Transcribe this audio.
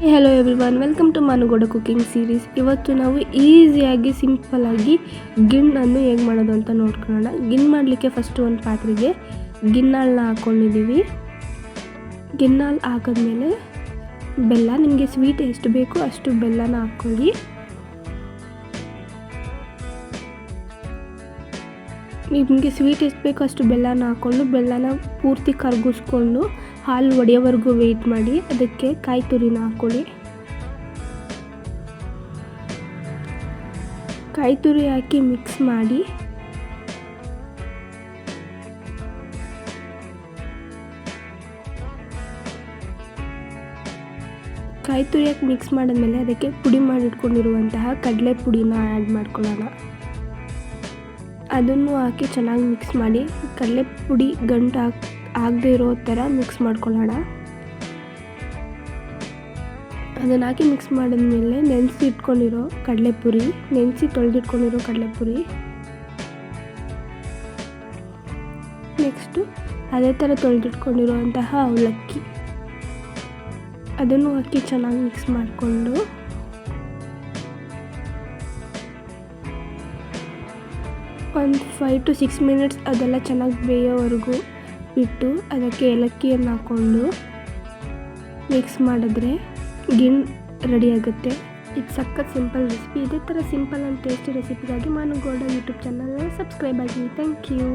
Hello everyone welcome to Manugoda cooking series ಇವತ್ತು ನಾವು ಈಸಿಯಾಗಿ ಸಿಂಪಲ್ಲಾಗಿ ಗಿಣ್ಣನ್ನು ಹೇಗೆ ಮಾಡೋದು ಅಂತ ನೋಡ್ಕೊಳ್ಳೋಣ. ಗಿಣ್ಣು ಮಾಡಲಿಕ್ಕೆ ಫಸ್ಟು ಒಂದು ಪಾತ್ರೆಗೆ ಗಿಣ್ಣಾಳನ್ನ ಹಾಕ್ಕೊಂಡಿದ್ದೀವಿ. ಗಿಣ್ಣಾಳು ಹಾಕಿದ್ಮೇಲೆ ಬೆಲ್ಲ, ನಿಮಗೆ ಸ್ವೀಟ್ ಎಷ್ಟು ಬೇಕೋ ಅಷ್ಟು ಬೆಲ್ಲನ ಹಾಕ್ಕೊಳ್ಳಿ. ನಿಮಗೆ ಸ್ವೀಟ್ ಎಷ್ಟು ಬೇಕೋ ಅಷ್ಟು ಬೆಲ್ಲನ ಹಾಕ್ಕೊಂಡು ಬೆಲ್ಲನ ಪೂರ್ತಿ ಕರಗಿಸ್ಕೊಂಡು ಹಾಲು ಒಡೆಯೋವರೆಗೂ ವೆಯ್ಟ್ ಮಾಡಿ, ಅದಕ್ಕೆ ಕಾಯಿ ತುರಿನ ಹಾಕ್ಕೊಳ್ಳಿ ಕಾಯಿ ತುರಿ ಹಾಕಿ ಮಿಕ್ಸ್ ಮಾಡಿ. ಕಾಯಿ ತುರಿ ಹಾಕಿ ಮಿಕ್ಸ್ ಮಾಡಿದ್ಮೇಲೆ ಅದಕ್ಕೆ ಪುಡಿ ಮಾಡಿಟ್ಕೊಂಡಿರುವಂತಹ ಕಡಲೆ ಪುಡಿನ ಆ್ಯಡ್ ಮಾಡ್ಕೊಳ್ಳೋಣ. ಅದನ್ನು ಹಾಕಿ ಚೆನ್ನಾಗಿ ಮಿಕ್ಸ್ ಮಾಡಿ ಕಡಲೆ ಪುಡಿ ಗಂಟು ಹಾಕ್, ಆಗದೆ ಇರೋ ಥರ ಮಿಕ್ಸ್ ಮಾಡ್ಕೊಳ್ಳೋಣ. ಅದನ್ನು ಹಾಕಿ ಮಿಕ್ಸ್ ಮಾಡಿದ್ಮೇಲೆ ನೆನೆಸಿ ಇಟ್ಕೊಂಡಿರೋ ಕಡಲೆಪುರಿ, ನೆನೆಸಿ ತೊಳೆದಿಟ್ಕೊಂಡಿರೋ ಕಡಲೆಪುರಿ. ನೆಕ್ಸ್ಟು ಅದೇ ಥರ ತೊಳೆದಿಟ್ಕೊಂಡಿರುವಂತಹ ಅವಲಕ್ಕಿ. ಅದನ್ನು ಹಾಕಿ ಚೆನ್ನಾಗಿ ಮಿಕ್ಸ್ ಮಾಡಿಕೊಂಡು. ಒಂದು ಫೈವ್ ಟು ಸಿಕ್ಸ್ ಮಿನಿಟ್ಸ್ ಅದೆಲ್ಲ ಚೆನ್ನಾಗಿ ಬೇಯೋವರೆಗೂ ಬಿಟ್ಟು ಅದಕ್ಕೆ ಏಲಕ್ಕಿಯನ್ನು ಹಾಕ್ಕೊಂಡು ಮಿಕ್ಸ್ ಮಾಡಿದ್ರೆ ಗಿಣ್ ರೆಡಿ ಆಗುತ್ತೆ. ಇದು ಸಖತ್ ಸಿಂಪಲ್ ರೆಸಿಪಿ ಇದೇ ಥರ ಸಿಂಪಲ್ ಆ್ಯಂಡ್ ಟೇಸ್ಟಿ ರೆಸಿಪಿಗಾಗಿ ಮಾನುಗೋಡ ಯೂಟ್ಯೂಬ್ ಚಾನಲ್ನ ಸಬ್ಸ್ಕ್ರೈಬ್ ಆಗಿ. Thank you